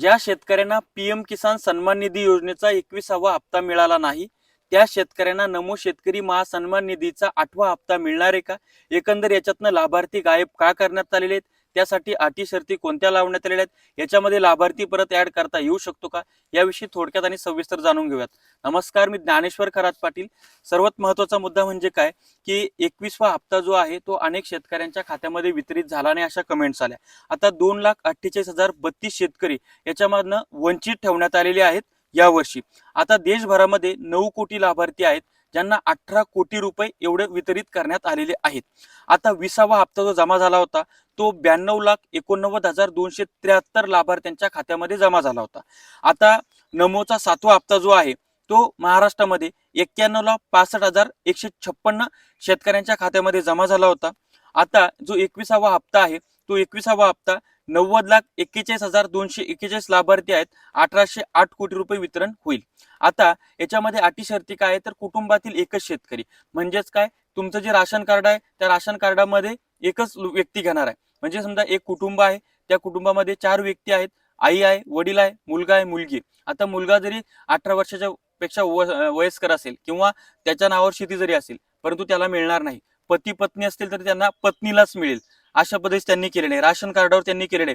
ज्या शेतकऱ्यांना पीएम किसान सन्मान निधी योजनेचा एकविसावा हप्ता मिळाला नाही त्या शेतकऱ्यांना नमो शेतकरी महासन्मान निधीचा आठवा हप्ता मिळणार आहे का? एकंदर याच्यातनं लाभार्थी गायब का करण्यात आलेले आहेत? त्यासाठी अटी शर्ती कोणत्या लावण्यात आलेल्या आहेत? याच्यामध्ये लाभार्थी परत ऍड करता येऊ शकतो का? याविषयी थोडक्यात आणि सविस्तर जाणून घेऊयात. नमस्कार मी ज्ञानेश्वर खरात पाटील. सर्वात महत्त्वाचा मुद्दा म्हणजे काय? की एकवीसवा हप्ता जो आहे तो अनेक शेतकऱ्यांच्या खात्यामध्ये वितरित झाला नाही अशा कमेंट्स आल्या. आता दोन लाख अठ्ठेचाळीस हजार बत्तीस शेतकरी याच्यामधनं वंचित ठेवण्यात आलेले आहेत यावर्षी. आता देशभरामध्ये नऊ कोटी लाभार्थी आहेत. ज्यांना अठरा कोटी रुपये एवढे वितरित करण्यात आलेले आहेत. आता विसावा हप्ता जो जमा झाला होता तो ब्याण्णव लाख एकोणनव्वद हजार दोनशे त्र्याहत्तर लाभार्थ्यांच्या खात्यामध्ये जमा झाला होता. आता नमोचा सातवा हप्ता जो आहे तो महाराष्ट्रामध्ये एक्क्याण्णव लाख पासष्ट हजार एकशे छप्पन्न शेतकऱ्यांच्या खात्यामध्ये जमा झाला होता. आता जो एकविसावा हप्ता आहे तो एकविसावा हप्ता नव्वद लाख एक्केचाळीस हजार दोनशे एक्केचाळीस लाभार्थी आहेत. अठराशे आठ कोटी रुपये वितरण होईल. आता याच्यामध्ये अटी शर्ती काय आहे? तर कुटुंबातील एकच शेतकरी. म्हणजेच काय? तुमचं जे राशन कार्ड आहे त्या राशन कार्डामध्ये एकच व्यक्ती घेणार आहे. म्हणजे समजा एक कुटुंब आहे त्या कुटुंबामध्ये चार व्यक्ती आहेत. आई आहे वडील आहे मुलगा आहे मुलगी. आता मुलगा जरी अठरा वर्षाच्या पेक्षा व- वयस्कर असेल किंवा त्याच्या नावावर शेती जरी असेल परंतु त्याला मिळणार नाही. पती पत्नी असतील तर त्यांना पत्नीलाच मिळेल. अशा पद्धतीने त्यांनी केलेले आहे. राशन कार्डावर त्यांनी केलेले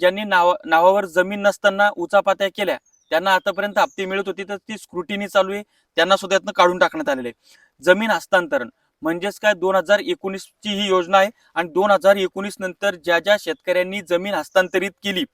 ज्यांनी नाव नावावर जमीन नसताना उचापात्या केल्या त्यांना आतापर्यंत हप्ते मिळत होती तर ती स्क्रुटिनी चालू आहे. त्यांना सुद्धा यातनं काढून टाकण्यात आलेले आहे. जमीन हस्तांतरण म्हणजेच काय दोन हजार एकोणीस ची ही योजना आहे आणि दोन हजार एकोणीस नंतर ज्या ज्या शेतकऱ्यांनी जमीन हस्तांतरित केली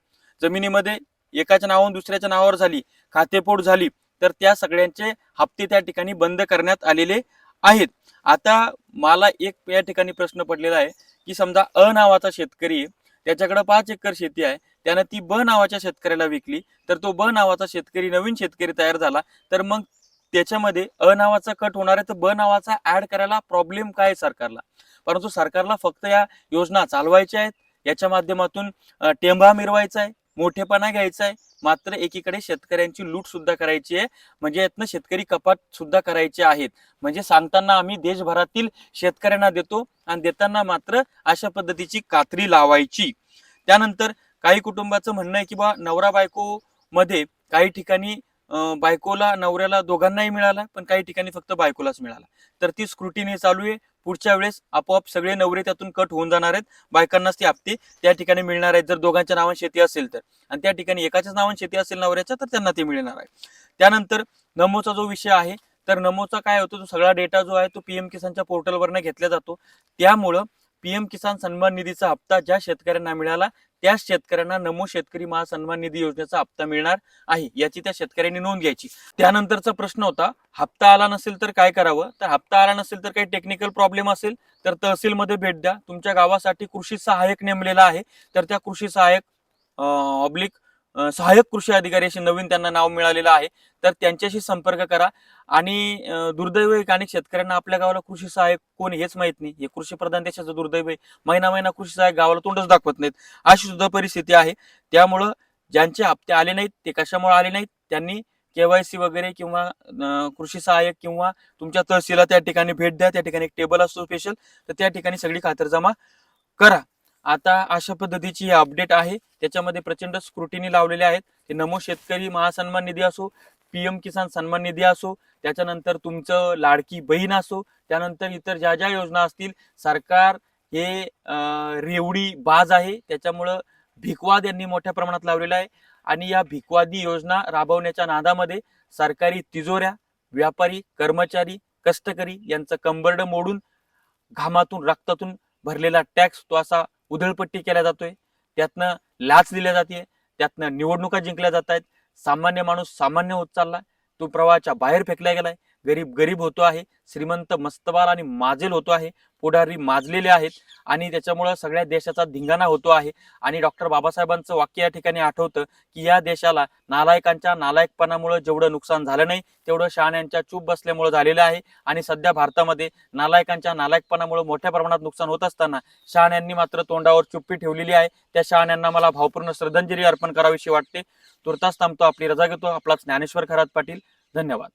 जमिनीमध्ये एकाच्या नावावरून दुसऱ्याच्या नावावर झाली खातेपोट झाली तर त्या सगळ्यांचे हप्ते त्या ठिकाणी बंद करण्यात आलेले आहेत. आता मला एक या ठिकाणी प्रश्न पडलेला आहे. की समजा अ नावाचा शेतकरी आहे त्याच्याकडे पाच एकर शेती आहे त्यानं ती ब नावाच्या शेतकऱ्याला विकली तर तो ब नावाचा शेतकरी नवीन शेतकरी तयार झाला तर मग त्याच्यामध्ये अ नावाचा कट होणार आहे तर ब नावाचा ऍड करायला प्रॉब्लेम काय आहे सरकारला? परंतु सरकारला फक्त या योजना चालवायच्या आहेत याच्या माध्यमातून टेंभा टेंबा मिरवायचा आहे मोठेपणा घ्यायचा आहे मात्र एकीकडे शेतकऱ्यांची लूट सुद्धा करायची आहे. म्हणजे यातनं शेतकरी कपात सुद्धा करायचे आहेत. म्हणजे सांगताना आम्ही देशभरातील शेतकऱ्यांना देतो आणि देताना मात्र अशा पद्धतीची कात्री लावायची. त्यानंतर काही कुटुंबाचं म्हणणं आहे की बा नवरा बायको मध्ये काही ठिकाणी बायकोला नवऱ्याला दोघांनाही मिळाला पण काही ठिकाणी फक्त बायकोलाच मिळाला. तर ती स्क्रुटिनी चालू आहे. पुढच्या वेळेस आपोआप सगळे नवरे त्यातून कट होऊन जाणार आहेत. बायकांनाच ते हप्ते त्या ठिकाणी मिळणार आहेत. जर दोघांच्या नावाने शेती असेल तर. आणि त्या ठिकाणी एकाच्याच नावाने शेती असेल नवऱ्याच्या तर त्यांना ते मिळणार आहे. त्यानंतर नमोचा जो विषय आहे तर नमोचा काय होतो? तो सगळा डेटा जो आहे तो पीएम किसानच्या पोर्टलवरनं घेतला जातो. त्यामुळं पीएम किसान सन्मान निधीचा हप्ता ज्या शेतकऱ्यांना मिळाला त्याच शेतकऱ्यांना नमो शेतकरी महासन्मान निधी योजनेचा हप्ता मिळणार आहे याची त्या शेतकऱ्यांनी नोंद घ्यायची. त्यानंतरचा प्रश्न होता हप्ता आला नसेल तर काय करावं? तर हप्ता आला नसेल तर काही टेक्निकल प्रॉब्लेम असेल तर तहसीलमध्ये भेट द्या. तुमच्या गावासाठी कृषी सहाय्यक नेमलेला आहे तर त्या कृषी सहाय्यक ऑब्लिक सहाय्यक कृषी अधिकारी असे नवीन त्यांना नाव मिळालेलं आहे. तर त्यांच्याशी संपर्क करा. आणि दुर्दैव आहे अनेक शेतकऱ्यांना आपल्या गावाला कृषी सहाय्यक कोण हेच माहीत नाही. हे कृषी प्रधान देशाचं दुर्दैव आहे. महिना महिना कृषी सहाय्यक गावाला तोंडच दाखवत नाहीत. अशी सुद्धा परिस्थिती आहे. त्यामुळं ज्यांचे हप्ते आले नाहीत ते कशामुळे आले नाहीत? त्यांनी केवायसी वगैरे किंवा कृषी सहाय्यक किंवा तुमच्या तहसीलला त्या ठिकाणी भेट द्या. त्या ठिकाणी एक टेबल असतो स्पेशल तर त्या ठिकाणी सगळी खातरजमा करा. आता अशा पद्धतीची ही अपडेट आहे. त्याच्यामध्ये प्रचंड स्क्रुटिनी लावलेले आहेत. ते नमो शेतकरी महासन्मान निधी असो पीएम किसान सन्मान निधी असो त्याच्यानंतर तुमचं लाडकी बहीण असो त्यानंतर इतर ज्या ज्या योजना असतील सरकार हे रेवडी बाज आहे. त्याच्यामुळं भिकवाद यांनी मोठ्या प्रमाणात लावलेला आहे. आणि या भिकवादी योजना राबवण्याच्या नादामध्ये सरकारी तिजोऱ्या व्यापारी कर्मचारी कष्टकरी यांचं कंबरड मोडून घामातून रक्तातून भरलेला टॅक्स तो असा उधळपट्टी केल्या जातोय. त्यातनं लाच दिल्या जाते त्यातनं निवडणुका जिंकल्या जात आहेत सामान्य माणूस सामान्य होत चालला तो प्रवाहाच्या बाहेर फेकला गेलाय. गरीब गरीब होतो आहे श्रीमंत मस्तबाल आणि माजेल होतो आहे पुढारी माजलेले आहेत आणि त्याच्यामुळं सगळ्या देशाचा धिंगाणा होतो आहे आणि डॉक्टर बाबासाहेबांचं वाक्य या ठिकाणी आठवतं की या देशाला नालायकांच्या नालायकपणामुळे जेवढं नुकसान झालं नाही तेवढं शहाण्यांच्या चूप बसल्यामुळे झालेलं आहे आणि सध्या भारतामध्ये नालायकांच्या नालायकपणामुळे मोठ्या प्रमाणात नुकसान होत असताना शहाण्यांनी मात्र तोंडावर चुप्पी ठेवलेली आहे. त्या शहाण्यांना मला भावपूर्ण श्रद्धांजली अर्पण करावीशी वाटते. तुर्तास थांबतो आपली रजा घेतो. आपला ज्ञानेश्वर खरात पाटील. धन्यवाद.